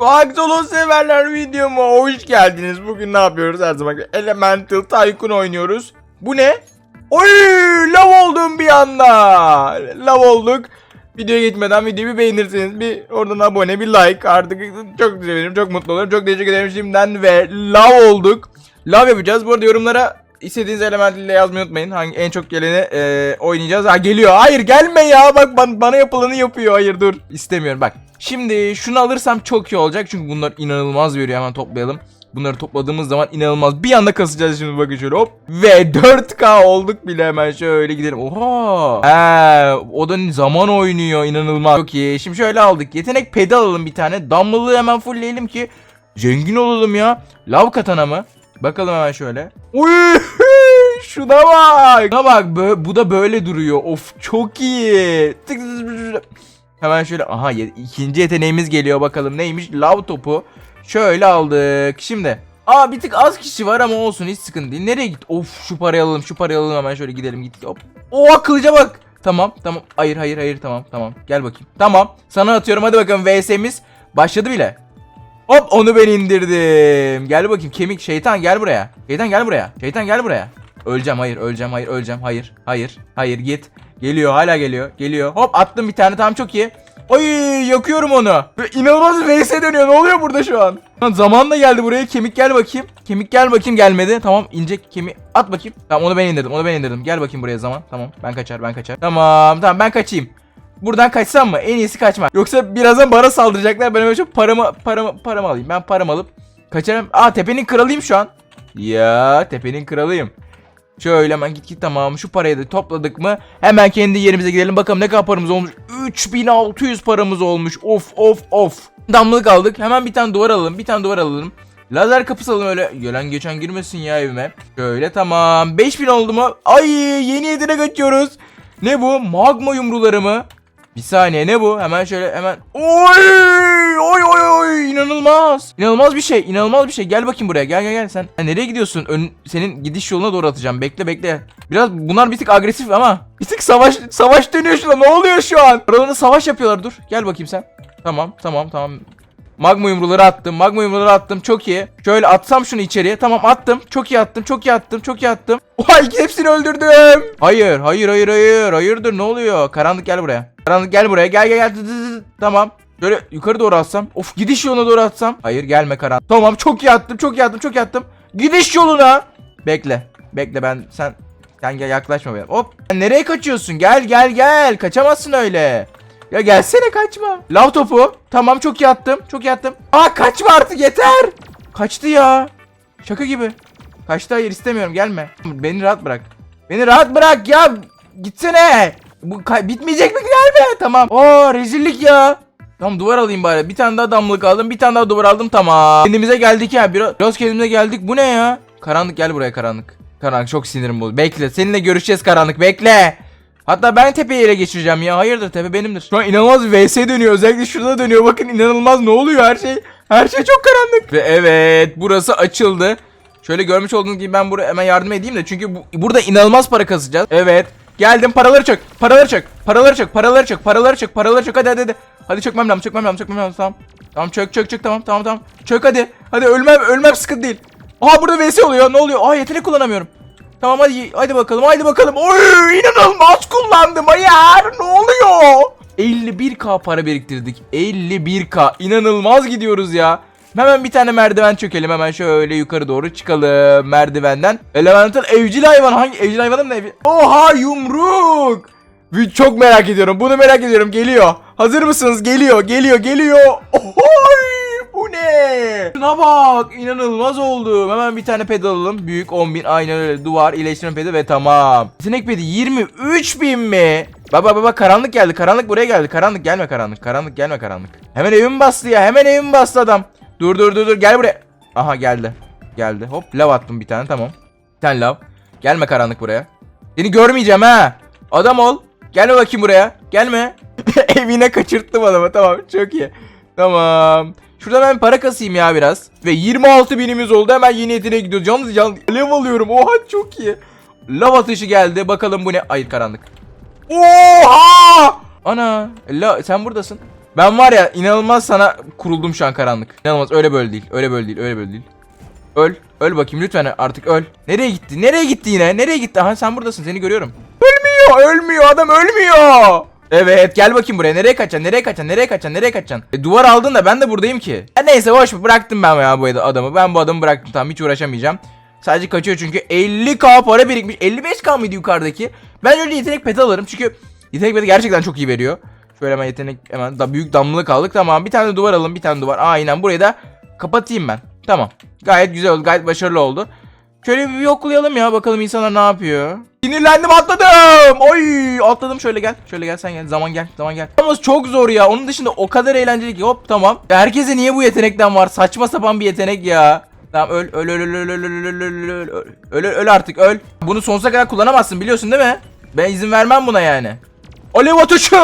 Axolot severler videoma hoş geldiniz. Bugün ne yapıyoruz her zaman? Elemental Tycoon oynuyoruz. Bu ne? Oy lav oldum bir anda. Lav olduk. Videoya geçmeden videoyu bir beğenirseniz bir oradan abone bir like artık çok sevinirim çok mutlu olurum çok teşekkür ederim şimdiden ve lav olduk. Lav yapacağız bu arada yorumlara istediğiniz element ile yazmayı unutmayın. Hangi en çok geleni e, oynayacağız. Ha geliyor. Hayır gelme ya. Bak ban- bana yapılanı yapıyor. Hayır dur. İstemiyorum bak. Şimdi şunu alırsam çok iyi olacak. Çünkü bunlar inanılmaz veriyor. Hemen toplayalım. Bunları topladığımız zaman inanılmaz. Bir anda kasacağız şimdi bakın şöyle hop. Ve 4K olduk bile hemen şöyle gidelim. Oha. He, o da zaman oynuyor inanılmaz. Çok iyi. Şimdi şöyle aldık. Yetenek pedi alalım bir tane. Damlalığı hemen fullleyelim ki zengin olalım ya. Lav katana mı? Bakalım hemen şöyle. Uy! Şuna bak. Şuna bak. bö- bu da böyle duruyor. Of çok iyi. Tık tık tık. Hemen şöyle. Aha ikinci yeteneğimiz geliyor bakalım neymiş. Lav topu. Şöyle aldık. Şimdi. Aa bir tık az kişi var ama olsun hiç sıkıntı değil. Nereye git? Of şu parayı alalım şu parayı alalım hemen şöyle gidelim git. Hop. Oha kılıca bak. Tamam tamam. Hayır hayır hayır tamam tamam. Gel bakayım. Tamam. Sana atıyorum hadi bakalım VS'miz başladı bile. Hop onu ben indirdim. Gel bakayım kemik şeytan gel buraya. Şeytan gel buraya. Şeytan gel buraya. Öleceğim hayır öleceğim hayır öleceğim hayır hayır hayır git. Geliyor hala geliyor geliyor. Hop attım bir tane tamam çok iyi. Oy yakıyorum onu. Ve inanılmaz VS dönüyor. Ne oluyor burada şu an? Zaman da geldi buraya. Kemik gel bakayım. Kemik gel bakayım gelmedi. Tamam ince kemik at bakayım. Tamam onu ben indirdim. Onu ben indirdim. Gel bakayım buraya zaman. Tamam ben kaçar ben kaçar. Tamam tamam ben kaçayım. Buradan kaçsam mı? En iyisi kaçmak. Yoksa birazdan bana saldıracaklar. Ben hemen şu paramı paramı paramı alayım. Ben paramı alıp kaçarım. Aa tepenin kralıyım şu an. Ya tepenin kralıyım. Şöyle hemen git git tamam. Şu parayı da topladık mı? Hemen kendi yerimize gidelim. Bakalım ne kadar paramız olmuş. 3600 paramız olmuş. Of of of. Damlalık aldık. Hemen bir tane duvar alalım. Bir tane duvar alalım. Lazer kapısı alalım öyle. Gelen geçen girmesin ya evime. Şöyle tamam. 5000 oldu mu? Ay yeni yetenek açıyoruz Ne bu? Magma yumruları mı bir saniye ne bu? Hemen şöyle hemen. Oy! Oy oy oy! İnanılmaz. İnanılmaz bir şey. İnanılmaz bir şey. Gel bakayım buraya. Gel gel gel sen. Sen nereye gidiyorsun? Ön, senin gidiş yoluna doğru atacağım. Bekle bekle. Biraz bunlar bir tık agresif ama bir tık savaş savaş dönüyor şurada. Ne oluyor şu an? Aralarında savaş yapıyorlar. Dur. Gel bakayım sen. Tamam tamam tamam. Magma yumruları attım. Magma yumruları attım. Çok iyi. Şöyle atsam şunu içeriye. Tamam attım. Çok iyi attım. Çok iyi attım. Çok iyi attım. Oha hepsini öldürdüm. Hayır. Hayır hayır hayır. Hayırdır ne oluyor? Karanlık gel buraya. Karanlık gel buraya. Gel gel gel. Tamam. Böyle yukarı doğru atsam. Of gidiş yoluna doğru atsam. Hayır gelme karanlık. Tamam çok iyi attım. Çok iyi attım. Çok iyi attım. Gidiş yoluna. Bekle. Bekle ben sen sen gel yaklaşma benim. Hop. Nereye kaçıyorsun? Gel gel gel. Kaçamazsın öyle. Ya gelsene kaçma. Lav topu. Tamam çok iyi attım. Çok iyi attım. Aa kaçma artık yeter. Kaçtı ya. Şaka gibi. Kaçtı hayır istemiyorum gelme. Beni rahat bırak. Beni rahat bırak ya. Gitsene. Bu bitmeyecek mi gelme. Tamam. Oo rezillik ya. Tamam duvar alayım bari. Bir tane daha damlalık aldım. Bir tane daha duvar aldım. Tamam. Kendimize geldik ya. Biraz, biraz kendimize geldik. Bu ne ya? Karanlık gel buraya karanlık. Karanlık çok sinirim bozdu. Bekle. Seninle görüşeceğiz karanlık. Bekle. Hatta ben tepeyi ele geçireceğim ya. Hayırdır tepe benimdir. Şu an inanılmaz VS dönüyor. Özellikle şurada dönüyor. Bakın inanılmaz ne oluyor her şey. Her şey çok karanlık. Ve evet burası açıldı. Şöyle görmüş olduğunuz gibi ben buraya hemen yardım edeyim de. Çünkü bu, burada inanılmaz para kasacağız. Evet. Geldim paraları çök. Paraları çök. Paraları çök. Paraları çök. Paraları çök. Paraları çök. Hadi hadi hadi. Hadi çökmem lazım. Çökmem lazım. Çökmem lazım. Tamam. Tamam çök çök çök. Tamam tamam tamam. Çök hadi. Hadi ölmem ölmem sıkıntı değil. Aha burada VS oluyor. Ne oluyor? Aa yetenek kullanamıyorum. Tamam hadi hadi bakalım hadi bakalım. Oy inanılmaz kullandım ayar. Ne oluyor? 51k para biriktirdik. 51k. İnanılmaz gidiyoruz ya. Hemen bir tane merdiven çökelim. Hemen şöyle yukarı doğru çıkalım merdivenden. Elemental evcil hayvan. Hangi evcil hayvanın ne? Oha yumruk. Çok merak ediyorum. Bunu merak ediyorum. Geliyor. Hazır mısınız? Geliyor. Geliyor. Geliyor. Oy! Bu ne? Şuna bak. inanılmaz oldu. Hemen bir tane pedal alalım. Büyük 10.000. Aynen öyle. Duvar, iyileştirme pedi ve tamam. Sinek pedi 23.000 mi? Baba baba karanlık geldi. Karanlık buraya geldi. Karanlık gelme karanlık. Karanlık gelme karanlık. Hemen evimi bastı ya. Hemen evimi bastı adam. Dur dur dur dur. Gel buraya. Aha geldi. Geldi. Hop lav attım bir tane. Tamam. Bir tane lav. Gelme karanlık buraya. Seni görmeyeceğim ha. Adam ol. Gelme bakayım buraya. Gelme. Evine kaçırttım adamı. Tamam çok iyi. Tamam. Şuradan ben para kasayım ya biraz. Ve 26 binimiz oldu. Hemen yeni yeteneğe gidiyoruz. Yalnız yalnız alev alıyorum. Oha çok iyi. Lav atışı geldi. Bakalım bu ne? Hayır karanlık. Oha! Ana. La, sen buradasın. Ben var ya inanılmaz sana kuruldum şu an karanlık. İnanılmaz öyle böyle değil. Öyle böyle değil. Öyle böyle değil. Öl. Öl bakayım lütfen artık öl. Nereye gitti? Nereye gitti yine? Nereye gitti? Aha sen buradasın seni görüyorum. Ölmüyor. Ölmüyor. Adam ölmüyor. Evet gel bakayım buraya. Nereye kaçacaksın? Nereye kaçacaksın? Nereye kaçacaksın? Nereye kaçacaksın? E, duvar aldın da ben de buradayım ki. Ya neyse boş. Bıraktım ben ya bu adamı. Ben bu adamı bıraktım. Tamam hiç uğraşamayacağım. Sadece kaçıyor çünkü 50k para birikmiş. 55k mıydı yukarıdaki? Ben önce yetenek peti alırım çünkü yetenek peti gerçekten çok iyi veriyor. Şöyle hemen yetenek hemen da büyük damlalık aldık. Tamam bir tane duvar alalım. Bir tane duvar. Aynen burayı da kapatayım ben. Tamam. Gayet güzel oldu. Gayet başarılı oldu. Şöyle bir yoklayalım ya bakalım insanlar ne yapıyor. Sinirlendim atladım. Oy atladım şöyle gel. Şöyle gel sen gel. Zaman gel. Zaman gel. Ama çok zor ya. Onun dışında o kadar eğlenceli ki. Hop tamam. Herkese niye bu yetenekten var? Saçma sapan bir yetenek ya. Tamam öl öl öl öl öl öl öl öl öl öl öl öl öl artık öl. Bunu sonsuza kadar kullanamazsın biliyorsun değil mi? Ben izin vermem buna yani. Alev atışı!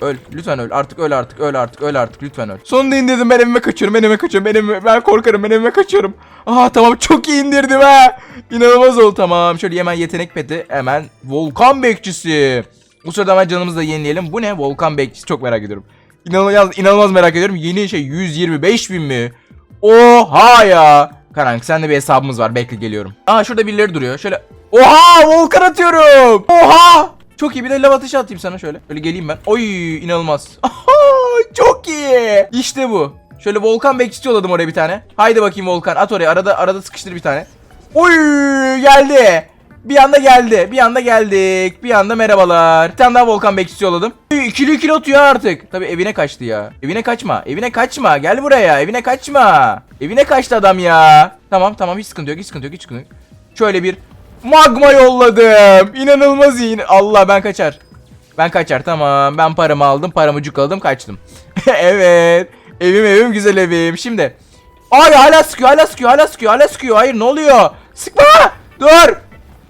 Öl lütfen öl artık öl artık öl artık öl artık lütfen öl. Sonunda indirdim ben evime kaçıyorum ben evime kaçıyorum ben evime ben korkarım ben evime kaçıyorum. Aha tamam çok iyi indirdim ha. İnanılmaz oldu tamam. Şöyle hemen yetenek peti hemen volkan bekçisi. Bu sırada hemen canımızı da yenileyelim. Bu ne? Volkan bekçisi çok merak ediyorum. İnanılmaz, inanılmaz merak ediyorum. Yeni şey 125 bin mi? Oha ya. Karanlık sende bir hesabımız var. Bekle geliyorum. Aa şurada birileri duruyor. Şöyle. Oha volkan atıyorum. Oha. Çok iyi bir de lav atışı atayım sana şöyle. Öyle geleyim ben. Oy inanılmaz. Çok iyi. İşte bu. Şöyle volkan bekçisi yolladım oraya bir tane. Haydi bakayım volkan at oraya. Arada arada sıkıştır bir tane. Oy geldi. Bir anda geldi. Bir anda geldik. Bir anda merhabalar. Bir tane daha volkan bekçisi yolladım. İkili ikili atıyor artık. Tabi evine kaçtı ya. Evine kaçma. Evine kaçma. Gel buraya. Evine kaçma. Evine kaçtı adam ya. Tamam tamam hiç sıkıntı yok. Hiç sıkıntı yok. Hiç sıkıntı yok. Şöyle bir magma yolladım. İnanılmaz iyi. Allah ben kaçar. Ben kaçar tamam. Ben paramı aldım. Paramı cukaladım kaçtım. evet. Evim evim güzel evim. Şimdi. Ay hala sıkıyor hala sıkıyor hala sıkıyor hala sıkıyor. Hayır ne oluyor? Sıkma. Dur.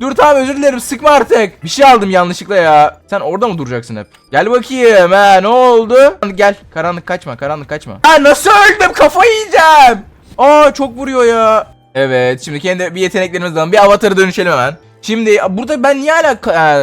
Dur tamam özür dilerim sıkma artık. Bir şey aldım yanlışlıkla ya. Sen orada mı duracaksın hep? Gel bakayım ha ne oldu? Gel karanlık kaçma karanlık kaçma. Ha nasıl öldüm kafayı yiyeceğim. Aa çok vuruyor ya. Evet şimdi kendi bir yeteneklerimiz alalım. Bir avatara dönüşelim hemen. Şimdi burada ben niye hala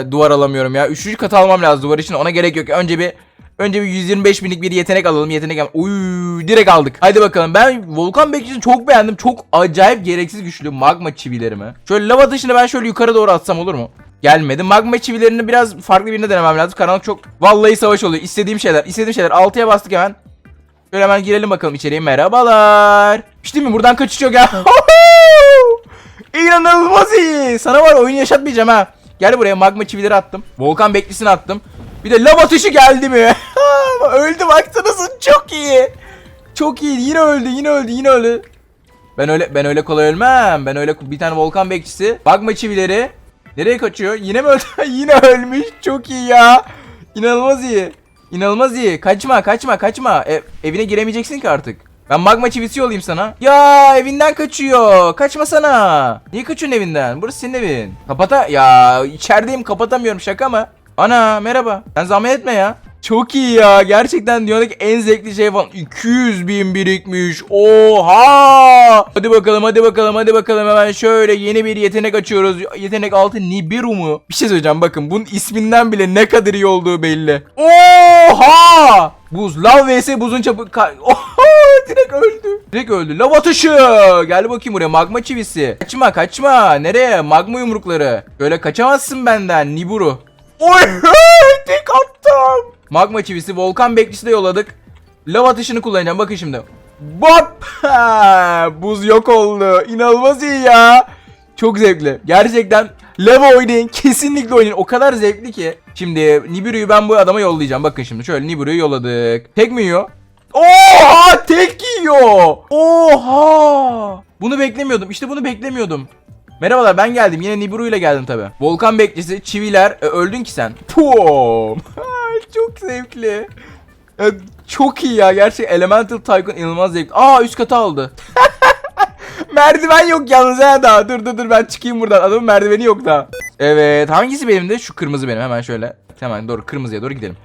e, duvar alamıyorum ya? Üçüncü kat almam lazım duvar için. Ona gerek yok. Önce bir önce bir 125 binlik bir yetenek alalım. Yetenek al. Uy direkt aldık. Haydi bakalım. Ben Volkan Bekçisi'ni çok beğendim. Çok acayip gereksiz güçlü magma çivilerimi. Şöyle lava dışını ben şöyle yukarı doğru atsam olur mu? Gelmedi. Magma çivilerini biraz farklı birine denemem lazım. Karanlık çok vallahi savaş oluyor. İstediğim şeyler. istediğim şeyler. 6'ya bastık hemen. Şöyle hemen girelim bakalım içeriye. Merhabalar. İşte mi? Buradan kaçıyor gel. İnanılmaz iyi. Sana var ya, oyun yaşatmayacağım ha. Gel buraya magma çivileri attım. Volkan beklisini attım. Bir de lav atışı geldi mi? öldü baksanıza çok iyi. Çok iyi. Yine öldü, yine öldü, yine öldü. Ben öyle ben öyle kolay ölmem. Ben öyle bir tane volkan bekçisi. Magma çivileri. Nereye kaçıyor? Yine mi öldü? yine ölmüş. Çok iyi ya. İnanılmaz iyi. İnanılmaz iyi. Kaçma, kaçma, kaçma. E, evine giremeyeceksin ki artık. Ben magma çivisi olayım sana. Ya evinden kaçıyor. Kaçmasana. Niye kaçıyorsun evinden? Burası senin evin. Kapata ya içerideyim kapatamıyorum şaka mı? Ana merhaba. Sen zahmet etme ya. Çok iyi ya. Gerçekten dünyadaki en zevkli şey falan. 200 bin birikmiş. Oha. Hadi bakalım hadi bakalım hadi bakalım. Hemen şöyle yeni bir yetenek açıyoruz. Yetenek altı Nibiru mu? Bir şey söyleyeceğim bakın. Bunun isminden bile ne kadar iyi olduğu belli. Oha. Buz. Lav vs buzun çapı. Oha. Direkt öldü. Direkt öldü. Lav atışı. Gel bakayım buraya. Magma çivisi. Kaçma kaçma. Nereye? Magma yumrukları. Böyle kaçamazsın benden. Niburu. Oy. Tek attım. Magma çivisi. Volkan bekçisi de yolladık. Lav atışını kullanacağım. Bakın şimdi. Bop. Buz yok oldu. İnanılmaz iyi ya. Çok zevkli. Gerçekten Lava oynayın. Kesinlikle oynayın. O kadar zevkli ki. Şimdi Nibiru'yu ben bu adama yollayacağım. Bakın şimdi şöyle Nibiru'yu yolladık. Tek mi yiyor? Oha! Tek yiyor. Oha! Bunu beklemiyordum. İşte bunu beklemiyordum. Merhabalar ben geldim. Yine Nibiru ile geldim tabi. Volkan bekçisi, çiviler. E, öldün ki sen. Pum. Çok zevkli. E, çok iyi ya. Gerçek Elemental Tycoon inanılmaz zevkli. Aa üst katı aldı. Merdiven yok yalnız ha daha. Dur dur dur ben çıkayım buradan. Adamın merdiveni yok daha. Evet hangisi benim de? Şu kırmızı benim. Hemen şöyle. Hemen doğru kırmızıya doğru gidelim.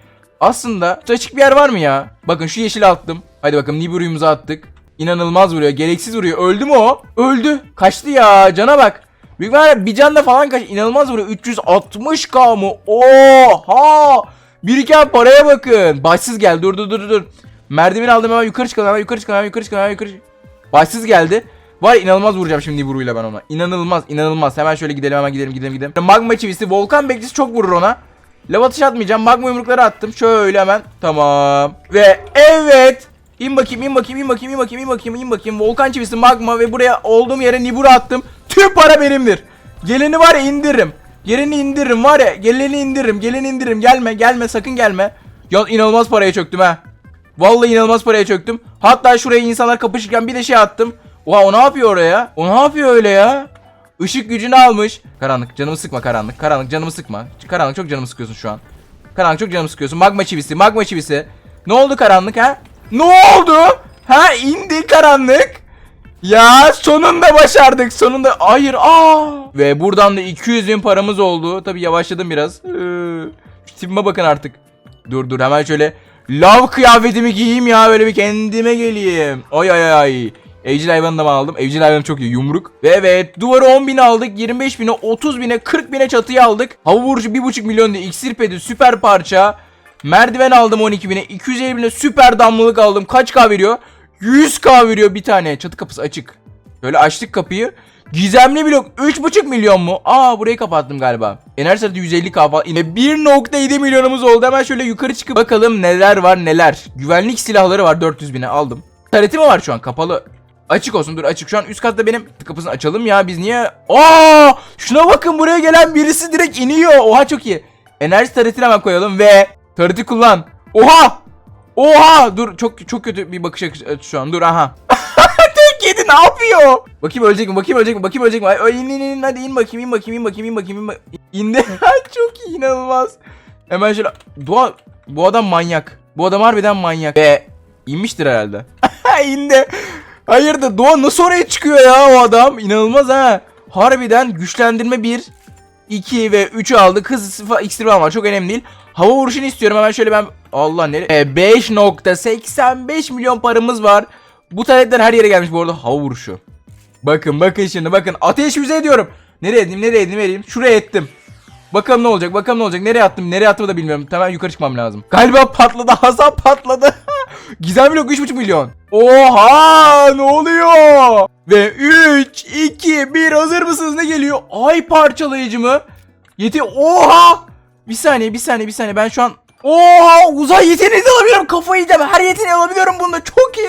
Aslında şu açık bir yer var mı ya? Bakın şu yeşili attım. Hadi bakalım Nibiru'yumuzu attık. İnanılmaz vuruyor. Gereksiz vuruyor. Öldü mü o? Öldü. Kaçtı ya. Cana bak. Büyük ihtimalle bir canla falan kaç. İnanılmaz vuruyor. 360k mı? Oha! Biriken paraya bakın. Başsız geldi. Dur dur dur dur. Merdiven aldım hemen yukarı çıkalım. Hemen yukarı çıkalım. Hemen yukarı çıkalım. Hemen yukarı çıkalım. Başsız geldi. Var inanılmaz vuracağım şimdi vuruyla ben ona. İnanılmaz inanılmaz. Hemen şöyle gidelim hemen gidelim gidelim gidelim. Magma çivisi volkan bekçisi çok vurur ona. Lava atış atmayacağım. Magma yumrukları attım. Şöyle hemen. Tamam. Ve evet. İn bakayım in bakayım in bakayım in bakayım in bakayım in bakayım. Volkan çivisi magma ve buraya olduğum yere nibura attım. Tüm para benimdir. Geleni var ya indiririm. Geleni indiririm var ya. Geleni indiririm. Geleni indiririm. Gelme gelme sakın gelme. Ya inanılmaz paraya çöktüm ha. Vallahi inanılmaz paraya çöktüm. Hatta şuraya insanlar kapışırken bir de şey attım. Oha o ne yapıyor oraya? O ne yapıyor öyle ya? Işık gücünü almış. Karanlık canımı sıkma karanlık. Karanlık canımı sıkma. Karanlık çok canımı sıkıyorsun şu an. Karanlık çok canımı sıkıyorsun. Magma çivisi magma çivisi. Ne oldu karanlık ha? Ne oldu? Ha indi karanlık. Ya sonunda başardık. Sonunda hayır aa. Ve buradan da 200 bin paramız oldu. Tabi yavaşladım biraz. Ee, tipime bakın artık. Dur dur hemen şöyle lav kıyafetimi giyeyim ya böyle bir kendime geleyim. Ay ay ay. Evcil hayvanı da ben aldım. Evcil hayvanım çok iyi. Yumruk. Ve evet duvarı 10 bin aldık. 25 bine, 30 bine, 40 bine çatıyı aldık. Hava vurucu 1,5 milyon diye iksir pedi süper parça. Merdiven aldım 12 bine. 250 bine süper damlalık aldım. Kaç K veriyor? 100K veriyor bir tane. Çatı kapısı açık. Böyle açtık kapıyı. Gizemli blok 3,5 milyon mu? Aa burayı kapattım galiba. Enerji sarıtı 150k falan. Yine 1.7 milyonumuz oldu. Hemen şöyle yukarı çıkıp bakalım neler var neler. Güvenlik silahları var 400 bine aldım. Tareti mi var şu an kapalı? Açık olsun dur açık. Şu an üst katta benim kapısını açalım ya biz niye? Aa! Şuna bakın buraya gelen birisi direkt iniyor. Oha çok iyi. Enerji taretini hemen koyalım ve tareti kullan. Oha! Oha! Dur çok çok kötü bir bakış açısı şu an. Dur aha. Tek yedi ne yapıyor? Bakayım ölecek mi? Bakayım ölecek mi? Bakayım ölecek mi? Ay, in in in hadi in bakayım in bakayım in bakayım in bakayım in. İndi. Çok iyi inanılmaz. Hemen şöyle Doğa bu adam manyak. Bu adam harbiden manyak. Ve inmiştir herhalde. İndi. Hayırdır Doğa nasıl oraya çıkıyor ya o adam? İnanılmaz ha. Harbiden güçlendirme 1 2 ve 3'ü aldık. Hız iksir var çok önemli değil. Hava vuruşunu istiyorum hemen şöyle ben Allah ne 5.85 milyon paramız var. Bu taletler her yere gelmiş bu arada hava vuruşu. Bakın bakın şimdi bakın ateş füze ediyorum. Nereye edeyim nereye edeyim nereye edeyim? Şuraya ettim. Bakalım ne olacak bakalım ne olacak. Nereye attım nereye attığımı da bilmiyorum. Tamam yukarı çıkmam lazım. Galiba patladı Hasan patladı. Gizem blok 3.5 milyon. Oha ne oluyor? Ve 3, 2, 1 hazır mısınız ne geliyor? Ay parçalayıcı mı? Yeti oha! Bir saniye bir saniye bir saniye ben şu an Oha uzay yeteneği de alabiliyorum kafayı yiyeceğim her yeteneği alabiliyorum bunda çok iyi